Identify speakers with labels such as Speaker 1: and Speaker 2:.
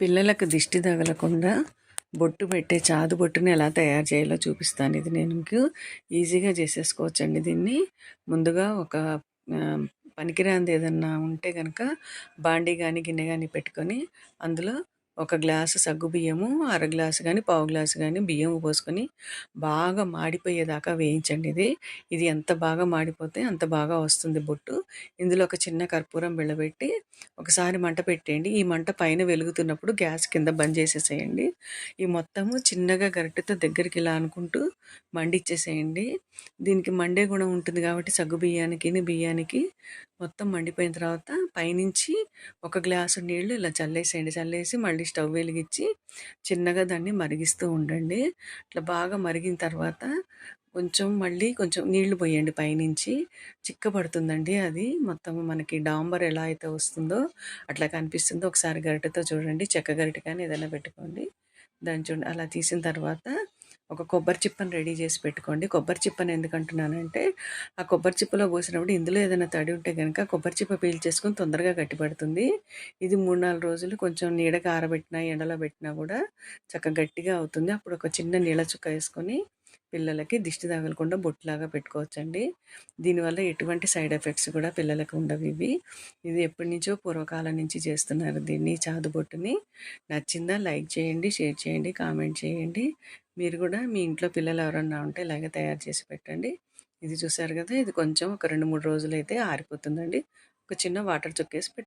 Speaker 1: పిల్లలకు దిష్టి తగలకుండా బొట్టు పెట్టే చాదు బొట్టుని ఎలా తయారు చేయాలో చూపిస్తాను. ఇది నేను మీకు ఈజీగా చేసేసుకోవచ్చండి దీన్ని. ముందుగా ఒక పనికిరాంది ఏదన్నా ఉంటే కనుక బాండీ కానీ గిన్నె కానీ పెట్టుకొని అందులో ఒక గ్లాసు సగ్గు బియ్యము అర గ్లాసు కానీ పావు గ్లాసు కానీ బియ్యం పోసుకొని బాగా మాడిపోయేదాకా వేయించండి ఇది. ఇది ఎంత బాగా మాడిపోతే అంత బాగా వస్తుంది బొట్టు. ఇందులో ఒక చిన్న కర్పూరం వెళ్ళబెట్టి ఒకసారి మంట పెట్టేయండి. ఈ మంట పైన వెలుగుతున్నప్పుడు గ్యాస్ కింద బంద్ చేసేసేయండి. ఈ మొత్తము చిన్నగా గరిటెతో దగ్గరికి ఇలా అనుకుంటూ మండిచ్చేసేయండి. దీనికి మండే గుణం ఉంటుంది కాబట్టి సగ్గు బియ్యానికి బియ్యానికి మొత్తం మండిపోయిన తర్వాత పైనుంచి ఒక గ్లాసు నీళ్ళు ఇలా చల్లేసేయండి. చల్లేసి మళ్ళీ స్టవ్ వెలిగించి చిన్నగా దాన్ని మరిగిస్తూ ఉండండి. ఇట్లా బాగా మరిగిన తర్వాత కొంచెం మళ్ళీ కొంచెం నీళ్ళు పోయండి పైనుంచి. చిక్కబడుతుందండి అది. మొత్తం మనకి డాంబర్ ఎలా అయితే వస్తుందో అట్లా కనిపిస్తుందో ఒకసారి గరిటెతో చూడండి. చెక్క గరిటె కానీ ఏదైనా పెట్టుకోండి. దాన్ని చూడండి. అలా తీసిన తర్వాత ఒక కొబ్బరి చిప్పని రెడీ చేసి పెట్టుకోండి. కొబ్బరి చిప్పని ఎందుకు అంటున్నానంటే ఆ కొబ్బరి చిప్పలో పోసినప్పుడు ఇందులో ఏదైనా తడి ఉంటే కనుక కొబ్బరి చిప్ప పీల్చేసుకొని తొందరగా గట్టిపడుతుంది. ఇది మూడు నాలుగు రోజులు కొంచెం నీడగా ఆరబెట్టినా ఎండలో పెట్టినా కూడా చక్కగా గట్టిగా అవుతుంది. అప్పుడు ఒక చిన్న నీళ్ళ చుక్క వేసుకొని పిల్లలకి దిష్టి తగలకుండా బొట్టులాగా పెట్టుకోవచ్చండి. దీనివల్ల ఎటువంటి సైడ్ ఎఫెక్ట్స్ కూడా పిల్లలకు ఉండవు ఇవి. ఇది ఎప్పటి నుంచో పూర్వకాలం నుంచి చేస్తున్నారు దీన్ని చాదు బొట్టుని. నచ్చిందా లైక్ చేయండి షేర్ చేయండి కామెంట్ చేయండి. మీరు కూడా మీ ఇంట్లో పిల్లలు ఎవరన్నా ఉంటే ఇలాగే తయారు చేసి పెట్టండి. ఇది చూసారు కదా ఇది కొంచెం ఒక రెండు మూడు రోజులు అయితే ఆరిపోతుందండి. ఒక చిన్న వాటర్ చుక్కేసి పెట్టు